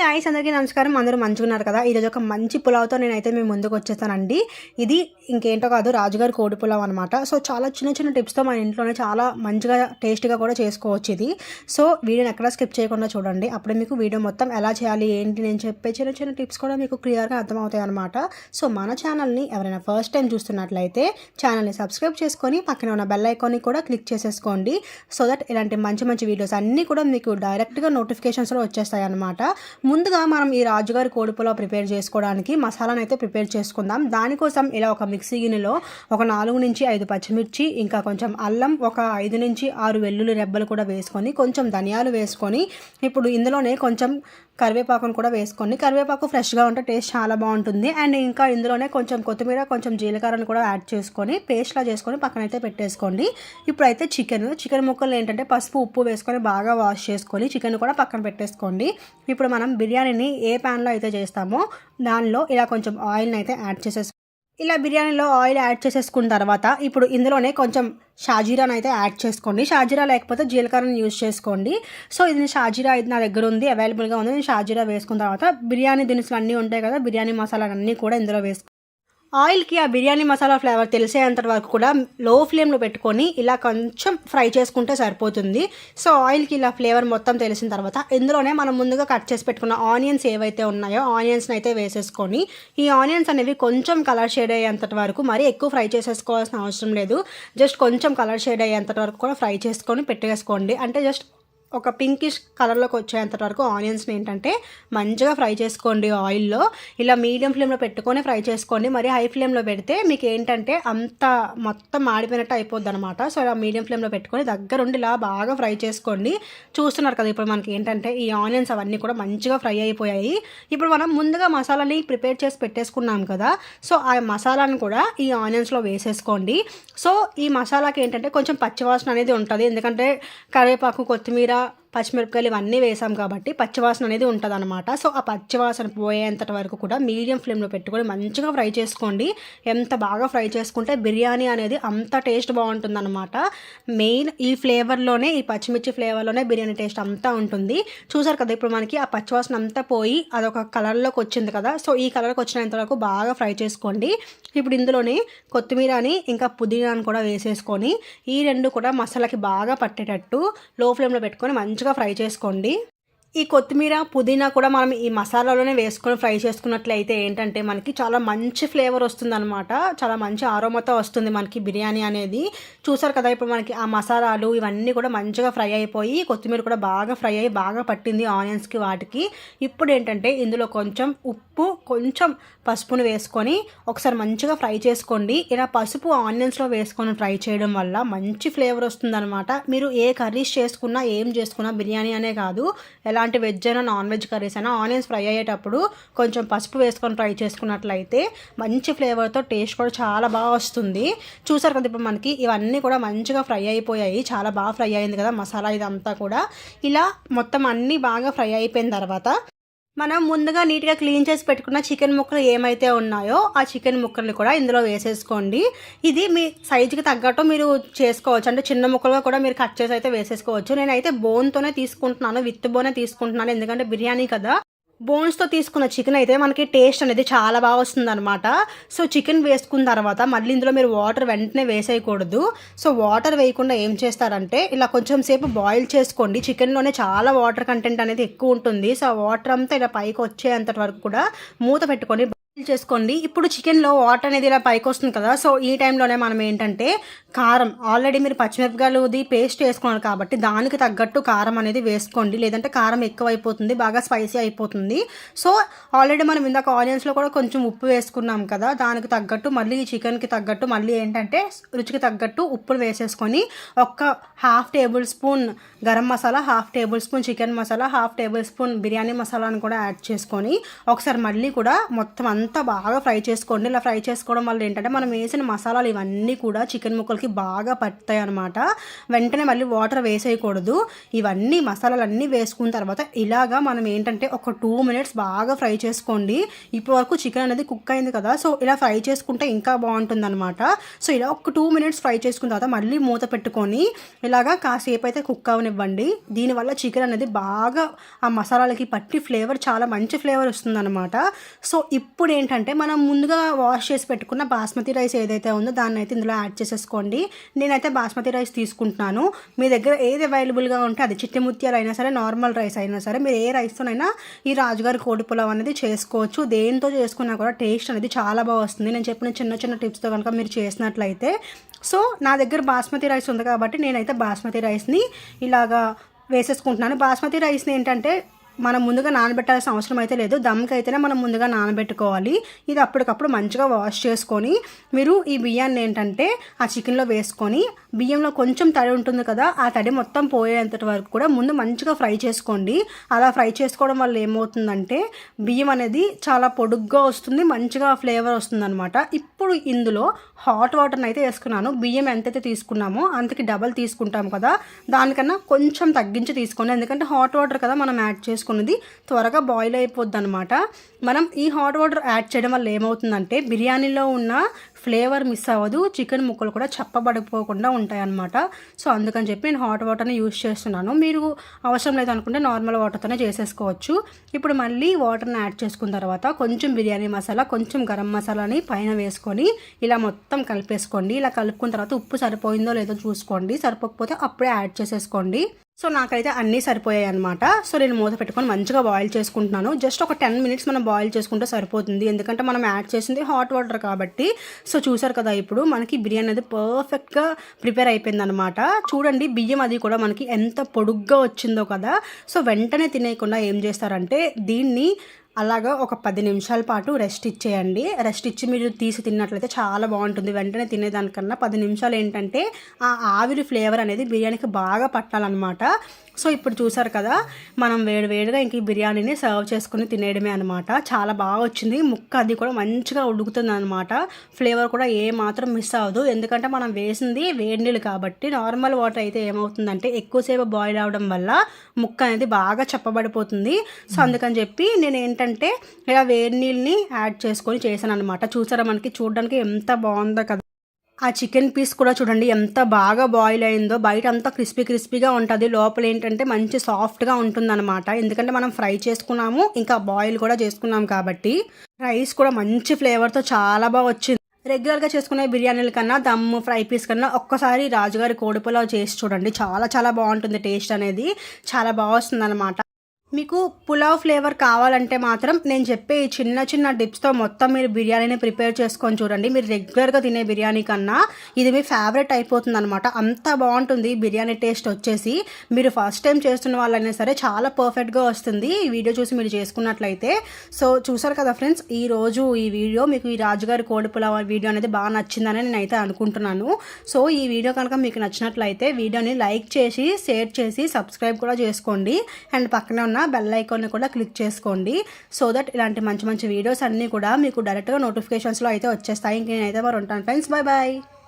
Guys అందరికీ నమస్కారం. అందరూ మంచుకున్నారు కదా? ఈరోజు ఒక మంచి పులావ్తో నేనైతే మేము ముందుకు వచ్చేస్తానండి ఇది ఇంకేంటో కాదు రాజుగారి కోడి పులావ్ అనమాట సో చాలా చిన్న చిన్న టిప్స్తో మన ఇంట్లోనే చాలా మంచిగా టేస్ట్గా కూడా చేసుకోవచ్చు ఇది. సో వీడియోని ఎక్కడ స్కిప్ చేయకుండా చూడండి. అప్పుడే మీకు వీడియో మొత్తం ఎలా చేయాలి ఏంటి నేను చెప్పే చిన్న చిన్న టిప్స్ కూడా మీకు క్లియర్గా అర్థమవుతాయి అనమాట సో మన ఛానల్ని ఎవరైనా ఫస్ట్ టైం చూస్తున్నట్లయితే ఛానల్ని సబ్స్క్రైబ్ చేసుకొని పక్కన ఉన్న బెల్ ఐకాన్ని కూడా క్లిక్ చేసేసుకోండి. సో దట్ ఇలాంటి మంచి మంచి వీడియోస్ అన్నీ కూడా మీకు డైరెక్ట్గా నోటిఫికేషన్స్లో వచ్చేస్తాయి అనమాట ముందుగా మనం ఈ రాజుగారి కోడిపులో ప్రిపేర్ చేసుకోవడానికి మసాలాను అయితే ప్రిపేర్ చేసుకుందాం. దానికోసం ఇలా ఒక మిక్సీ గిన్నెలో ఒక నాలుగు నుంచి ఐదు పచ్చిమిర్చి ఇంకా కొంచెం అల్లం ఒక ఐదు నుంచి ఆరు వెల్లుల్లి రెబ్బలు కూడా వేసుకొని కొంచెం ధనియాలు వేసుకొని ఇప్పుడు ఇందులోనే కొంచెం కరివేపాకును కూడా వేసుకోండి కరివేపాకు ఫ్రెష్గా ఉంటే టేస్ట్ చాలా బాగుంటుంది. అండ్ ఇంకా ఇందులోనే కొంచెం కొత్తిమీర కొంచెం జీలకర్రను కూడా యాడ్ చేసుకొని పేస్ట్లా చేసుకొని పక్కనైతే పెట్టేసుకోండి. ఇప్పుడైతే చికెన్ చికెన్ ముక్కలు ఏంటంటే పసుపు ఉప్పు వేసుకొని బాగా వాష్ చేసుకొని చికెన్ కూడా పక్కన పెట్టేసుకోండి. ఇప్పుడు మనం బిర్యానీని ఏ ప్యాన్లో అయితే చేస్తామో దానిలో ఇలా కొంచెం ఆయిల్ని అయితే యాడ్ చేసేసు ఇలా బిర్యానీలో ఆయిల్ యాడ్ చేసేసుకున్న తర్వాత ఇప్పుడు ఇందులోనే కొంచెం షాజీరాని అయితే యాడ్ చేసుకోండి. షాజీరా లేకపోతే జీలకర్రని యూజ్ చేసుకోండి. సో ఇది షాజీరా ఇది నా దగ్గర ఉంది అవైలబుల్గా ఉంది. నేను షాజీరా వేసుకున్న తర్వాత బిర్యానీ దినుసులు అన్నీ ఉంటాయి కదా బిర్యానీ మసాలాలు అన్నీ కూడా ఇందులో వేసుకో ఆయిల్కి ఆ బిర్యానీ మసాలా ఫ్లేవర్ తెలిసేంత వరకు కూడా లో ఫ్లేమ్లో పెట్టుకొని ఇలా కొంచెం ఫ్రై చేసుకుంటే సరిపోతుంది. సో ఆయిల్కి ఇలా ఫ్లేవర్ మొత్తం తెలిసిన తర్వాత ఇందులోనే మనం ముందుగా కట్ చేసి పెట్టుకున్న ఆనియన్స్ ఏవైతే ఉన్నాయో ఆనియన్స్ని అయితే వేసేసుకొని ఈ ఆనియన్స్ అనేవి కొంచెం కలర్ షేడ్ అయ్యేంత వరకు మరీ ఎక్కువ ఫ్రై చేసేసుకోవాల్సిన అవసరం లేదు. జస్ట్ కొంచెం కలర్ షేడ్ అయ్యేంత వరకు కూడా ఫ్రై చేసుకొని పెట్టేసుకోండి. అంటే జస్ట్ ఒక పింకిష్ కలర్లోకి వచ్చేంత వరకు ఆనియన్స్ని ఏంటంటే మంచిగా ఫ్రై చేసుకోండి ఆయిల్లో ఇలా మీడియం ఫ్లేమ్లో పెట్టుకొని ఫ్రై చేసుకోండి. మరి హై ఫ్లేమ్లో పెడితే మీకు ఏంటంటే అంత మొత్తం మాడిపోయినట్టు అయిపోద్ది అనమాట సో ఇలా మీడియం ఫ్లేమ్లో పెట్టుకొని దగ్గరుండి ఇలా బాగా ఫ్రై చేసుకోండి. చూస్తున్నారు కదా ఇప్పుడు మనకి ఏంటంటే ఈ ఆనియన్స్ అవన్నీ కూడా మంచిగా ఫ్రై అయిపోయాయి. ఇప్పుడు మనం ముందుగా మసాలాని ప్రిపేర్ చేసి పెట్టేసుకున్నాం కదా. సో ఆ మసాలాని కూడా ఈ ఆనియన్స్లో వేసేసుకోండి. సో ఈ మసాలాకి ఏంటంటే కొంచెం పచ్చివాసన అనేది ఉంటుంది. ఎందుకంటే కరివేపాకు కొత్తిమీర あ పచ్చిమిరపకాయలు ఇవన్నీ వేసాం కాబట్టి పచ్చివాసన అనేది ఉంటుంది అనమాట సో ఆ పచ్చివాసన పోయేంతటి వరకు కూడా మీడియం ఫ్లేమ్లో పెట్టుకొని మంచిగా ఫ్రై చేసుకోండి. ఎంత బాగా ఫ్రై చేసుకుంటే బిర్యానీ అనేది అంత టేస్ట్ బాగుంటుంది అనమాట మెయిన్ ఈ ఫ్లేవర్లోనే ఈ పచ్చిమిర్చి ఫ్లేవర్లోనే బిర్యానీ టేస్ట్ అంతా ఉంటుంది. చూసారు కదా ఇప్పుడు మనకి ఆ పచ్చివాసన అంతా పోయి అదొక కలర్లోకి వచ్చింది కదా. సో ఈ కలర్కి వచ్చినంత వరకు బాగా ఫ్రై చేసుకోండి. ఇప్పుడు ఇందులోనే కొత్తిమీరని ఇంకా పుదీనాని కూడా వేసేసుకొని ఈ రెండు కూడా మసాలాకి బాగా పట్టేటట్టు లో ఫ్లేమ్లో పెట్టుకొని మంచి మంచిగా ఫ్రై చేసుకోండి. ఈ కొత్తిమీర పుదీనా కూడా మనం ఈ మసాలాలోనే వేసుకొని ఫ్రై చేసుకున్నట్లయితే ఏంటంటే మనకి చాలా మంచి ఫ్లేవర్ వస్తుంది అనమాట చాలా మంచి ఆరోమతో వస్తుంది మనకి బిర్యానీ అనేది. చూసారు కదా ఇప్పుడు మనకి ఆ మసాలాలు ఇవన్నీ కూడా మంచిగా ఫ్రై అయిపోయి కొత్తిమీర కూడా బాగా ఫ్రై అయ్యి బాగా పట్టింది ఆనియన్స్కి వాటికి. ఇప్పుడు ఏంటంటే ఇందులో కొంచెం ఉప్పు కొంచెం పసుపును వేసుకొని ఒకసారి మంచిగా ఫ్రై చేసుకోండి. ఇలా పసుపు ఆనియన్స్లో వేసుకొని ఫ్రై చేయడం వల్ల మంచి ఫ్లేవర్ వస్తుందన్నమాట. మీరు ఏ కర్రీస్ చేసుకున్నా ఏం చేసుకున్నా బిర్యానీ అనే కాదు. ఎలా ఎలాంటి వెజ్ అయినా నాన్ వెజ్ కర్రీస్ అయినా ఆనియన్స్ ఫ్రై అయ్యేటప్పుడు కొంచెం పసుపు వేసుకొని ఫ్రై చేసుకున్నట్లయితే మంచి ఫ్లేవర్తో టేస్ట్ కూడా చాలా బాగా వస్తుంది. చూసారు కదా ఇప్పుడు మనకి ఇవన్నీ కూడా మంచిగా ఫ్రై అయిపోయాయి. చాలా బాగా ఫ్రై అయింది కదా మసాలా ఇదంతా కూడా. ఇలా మొత్తం అన్నీ బాగా ఫ్రై అయిపోయిన తర్వాత మనం ముందుగా నీట్గా క్లీన్ చేసి పెట్టుకున్న చికెన్ ముక్కలు ఏమైతే ఉన్నాయో ఆ చికెన్ ముక్కల్ని కూడా ఇందులో వేసేసుకోండి. ఇది మీ సైజుకి తగ్గట్టు మీరు చేసుకోవచ్చు. అంటే చిన్న ముక్కలుగా కూడా మీరు కట్ చేసి అయితే వేసేసుకోవచ్చు. నేనైతే బోన్తోనే తీసుకుంటున్నాను విత్ బోనే తీసుకుంటున్నాను. ఎందుకంటే బిర్యానీ కదా. బోన్స్తో తీసుకున్న చికెన్ అయితే మనకి టేస్ట్ అనేది చాలా బాగా వస్తుంది అనమాట సో చికెన్ వేసుకున్న తర్వాత మళ్ళీ ఇందులో మీరు వాటర్ వెంటనే వేసేయకూడదు. సో వాటర్ వేయకుండా ఏం చేస్తారంటే ఇలా కొంచెం సేపు బాయిల్ చేసుకోండి. చికెన్లోనే చాలా వాటర్ కంటెంట్ అనేది ఎక్కువ ఉంటుంది. సో వాటర్ అంతా ఇలా పైకి వచ్చేంత వరకు కూడా మూత పెట్టుకొని బాయిల్ చేసుకోండి. ఇప్పుడు చికెన్లో వాటర్ అనేది ఇలా పైకి వస్తుంది కదా. సో ఈ టైంలోనే మనం ఏంటంటే కారం. ఆల్రెడీ మీరు పచ్చిమిరపకాయలుది పేస్ట్ వేసుకున్నారు కాబట్టి దానికి తగ్గట్టు కారం అనేది వేసుకోండి. లేదంటే కారం ఎక్కువైపోతుంది బాగా స్పైసీ అయిపోతుంది. సో ఆల్రెడీ మనం ఇందాక ఆనియన్స్లో కూడా కొంచెం ఉప్పు వేసుకున్నాం కదా దానికి తగ్గట్టు మళ్ళీ ఈ చికెన్కి తగ్గట్టు మళ్ళీ ఏంటంటే రుచికి తగ్గట్టు ఉప్పులు వేసేసుకొని ఒక్క half tablespoon garam masala half tablespoon chicken masala half tablespoon biryani మసాలాను కూడా యాడ్ చేసుకొని ఒకసారి మళ్ళీ కూడా మొత్తం అంతా బాగా ఫ్రై చేసుకోండి. ఇలా ఫ్రై చేసుకోవడం వల్ల ఏంటంటే మనం వేసిన మసాలాలు ఇవన్నీ కూడా చికెన్ ముక్కలకి మసాలాలకి బాగా పడతాయి అనమాట వెంటనే మళ్ళీ వాటర్ వేసేయకూడదు. ఇవన్నీ మసాలాలన్నీ వేసుకున్న తర్వాత ఇలాగా మనం ఏంటంటే ఒక టూ మినిట్స్ బాగా ఫ్రై చేసుకోండి. ఇప్పటి వరకు చికెన్ అనేది కుక్ అయింది కదా సో ఇలా ఫ్రై చేసుకుంటే ఇంకా బాగుంటుంది అనమాట సో ఇలా ఒక టూ మినిట్స్ ఫ్రై చేసుకున్న తర్వాత మళ్ళీ మూత పెట్టుకొని ఇలాగా కాసేపు అయితే కుక్ అవనివ్వండి. దీనివల్ల చికెన్ అనేది బాగా ఆ మసాలాలకి పట్టి ఫ్లేవర్ చాలా మంచి ఫ్లేవర్ వస్తుందన్నమాట. సో ఇప్పుడు ఏంటంటే మనం ముందుగా వాష్ చేసి పెట్టుకున్న బాస్మతి రైస్ ఏదైతే ఉందో దాన్ని అయితే ఇందులో యాడ్ చేసేసుకోండి. నేనైతే బాస్మతి రైస్ తీసుకుంటున్నాను. మీ దగ్గర ఏది అవైలబుల్గా ఉంటే అది చిట్టి ముత్యాలు అయినా సరే నార్మల్ రైస్ అయినా సరే మీరు ఏ రైస్తోనైనా ఈ రాజుగారి కోడి పులావ్ అనేది చేసుకోవచ్చు. దేంతో చేసుకున్నా కూడా టేస్ట్ అనేది చాలా బాగా వస్తుంది. నేను చెప్పిన చిన్న చిన్న టిప్స్తో కనుక మీరు చేసినట్లయితే. సో నా దగ్గర బాస్మతి రైస్ ఉంది కాబట్టి నేనైతే బాస్మతి రైస్ని ఇలాగా వేసేసుకుంటున్నాను. బాస్మతి రైస్ని ఏంటంటే మనం ముందుగా నానబెట్టాల్సిన అవసరం అయితే లేదు. దమ్కి అయితేనే మనం ముందుగా నానబెట్టుకోవాలి. ఇది అప్పటికప్పుడు మంచిగా వాష్ చేసుకొని మీరు ఈ బియ్యాన్ని ఏంటంటే ఆ చికెన్లో వేసుకొని బియ్యంలో కొంచెం తడి ఉంటుంది కదా ఆ తడి మొత్తం పోయేంత వరకు కూడా ముందు మంచిగా ఫ్రై చేసుకోండి. అలా ఫ్రై చేసుకోవడం వల్ల ఏమవుతుందంటే బియ్యం అనేది చాలా పొడుగ్గా వస్తుంది మంచిగా ఫ్లేవర్ వస్తుందనమాట ఇప్పుడు ఇందులో హాట్ వాటర్ని అయితే వేసుకున్నాను. బియ్యం ఎంతైతే తీసుకున్నామో అంతకి డబల్ తీసుకుంటాం కదా దానికన్నా కొంచెం తగ్గించి తీసుకోండి. ఎందుకంటే హాట్ వాటర్ కదా మనం యాడ్ చేసుకుంటాం చేసుకున్నది త్వరగా బాయిల్ అయిపోద్ది అనమాట మనం ఈ హాట్ వాటర్ యాడ్ చేయడం వల్ల ఏమవుతుందంటే బిర్యానీలో ఉన్న ఫ్లేవర్ మిస్ అవ్వదు చికెన్ ముక్కలు కూడా చప్పబడిపోకుండా ఉంటాయన్నమాట. సో అందుకని చెప్పి నేను హాట్ వాటర్ని యూస్ చేస్తున్నాను. మీరు అవసరం లేదు అనుకుంటే నార్మల్ వాటర్తోనే చేసేసుకోవచ్చు. ఇప్పుడు మళ్ళీ వాటర్ని యాడ్ చేసుకున్న తర్వాత కొంచెం బిర్యానీ మసాలా కొంచెం గరం మసాలాని పైన వేసుకొని ఇలా మొత్తం కలిపేసుకోండి. ఇలా కలుపుకున్న తర్వాత ఉప్పు సరిపోయిందో లేదో చూసుకోండి. సరిపోకపోతే అప్పుడే యాడ్ చేసేసుకోండి. సో నాకైతే అన్నీ సరిపోయాయి అనమాట సో నేను మూత పెట్టుకొని మంచిగా బాయిల్ చేసుకుంటున్నాను. జస్ట్ ఒక టెన్ మినిట్స్ మనం బాయిల్ చేసుకుంటే సరిపోతుంది. ఎందుకంటే మనం యాడ్ చేసింది హాట్ వాటర్ కాబట్టి. సో చూసారు కదా ఇప్పుడు మనకి బిర్యానీ అనేది పర్ఫెక్ట్గా ప్రిపేర్ అయిపోయింది అనమాట చూడండి బియ్యం అది కూడా మనకి ఎంత పొడుగ్గా వచ్చిందో కదా. సో వెంటనే తినేయకుండా ఏం చేస్తారంటే దీన్ని అలాగా ఒక పది నిమిషాల పాటు రెస్ట్ ఇచ్చేయండి. రెస్ట్ ఇచ్చి మీరు తీసి తిన్నట్లయితే చాలా బాగుంటుంది. వెంటనే తినేదానికన్నా పది నిమిషాలు ఏంటంటే ఆ ఆవిరి ఫ్లేవర్ అనేది బిర్యానీకి బాగా పట్టాలన్నమాట. సో ఇప్పుడు చూసారు కదా మనం వేడి వేడిగా ఇంక ఈ బిర్యానీని సర్వ్ చేసుకుని తినేయడమే అనమాట చాలా బాగా వచ్చింది. ముక్క అది కూడా మంచిగా ఉడుకుతుంది అనమాట ఫ్లేవర్ కూడా ఏ మాత్రం మిస్ అవ్వదు. ఎందుకంటే మనం వేసింది వేడి నీళ్ళు కాబట్టి నార్మల్ వాటర్ అయితే ఏమవుతుందంటే ఎక్కువసేపు బాయిల్ అవడం వల్ల ముక్క అనేది బాగా చెప్పబడిపోతుంది. సో అందుకని చెప్పి నేను ఏంటంటే ఇలా వేడి నీళ్ళని యాడ్ చేసుకొని చేశాను అనమాట చూసారా మనకి? చూడడానికి ఎంత బాగుందో కదా. ఆ చికెన్ పీస్ కూడా చూడండి ఎంత బాగా బాయిల్ అయిందో బయట అంతా క్రిస్పీ క్రిస్పీగా ఉంటుంది. లోపల ఏంటంటే మంచి సాఫ్ట్గా ఉంటుందన్నమాట. ఎందుకంటే మనం ఫ్రై చేసుకున్నాము ఇంకా బాయిల్ కూడా చేసుకున్నాం కాబట్టి. రైస్ కూడా మంచి ఫ్లేవర్తో చాలా బాగా వచ్చింది. రెగ్యులర్గా చేసుకునే బిర్యానీల కన్నా దమ్ము ఫ్రై పీస్ కన్నా ఒక్కసారి రాజుగారి కోడిపులావ్ చేసి చూడండి. చాలా చాలా బాగుంటుంది టేస్ట్ అనేది. చాలా బాగా వస్తుంది మీకు పులావ్ ఫ్లేవర్ కావాలంటే మాత్రం నేను చెప్పే ఈ చిన్న చిన్న డిప్స్తో మొత్తం మీరు బిర్యానీని ప్రిపేర్ చేసుకొని చూడండి. మీరు రెగ్యులర్గా తినే బిర్యానీ కన్నా ఇది మీ ఫేవరెట్ అయిపోతుంది అనమాట అంత బాగుంటుంది. బిర్యానీ టేస్ట్ వచ్చేసి మీరు ఫస్ట్ టైం చేస్తున్న వాళ్ళైనా సరే చాలా పర్ఫెక్ట్గా వస్తుంది. ఈ వీడియో చూసి మీరు చేసుకున్నట్లయితే. సో చూసారు కదా ఫ్రెండ్స్ ఈ రోజు ఈ వీడియో మీకు ఈ రాజుగారి కోడి పులావ్ వీడియో అనేది బాగా నచ్చిందని నేనైతే అనుకుంటున్నాను. సో ఈ వీడియో కనుక మీకు నచ్చినట్లయితే వీడియోని లైక్ చేసి షేర్ చేసి సబ్స్క్రైబ్ కూడా చేసుకోండి. అండ్ పక్కనే ఉన్న బెల్ ఐకాన్ని కూడా క్లిక్ చేసుకోండి. సో దట్ ఇలాంటి మంచి మంచి వీడియోస్ అన్నీ కూడా మీకు డైరెక్ట్గా నోటిఫికేషన్స్లో అయితే వచ్చేస్తాయి. ఇంక నేనైతే మరి ఉంటాను ఫ్రెండ్స్ బాయ్ బాయ్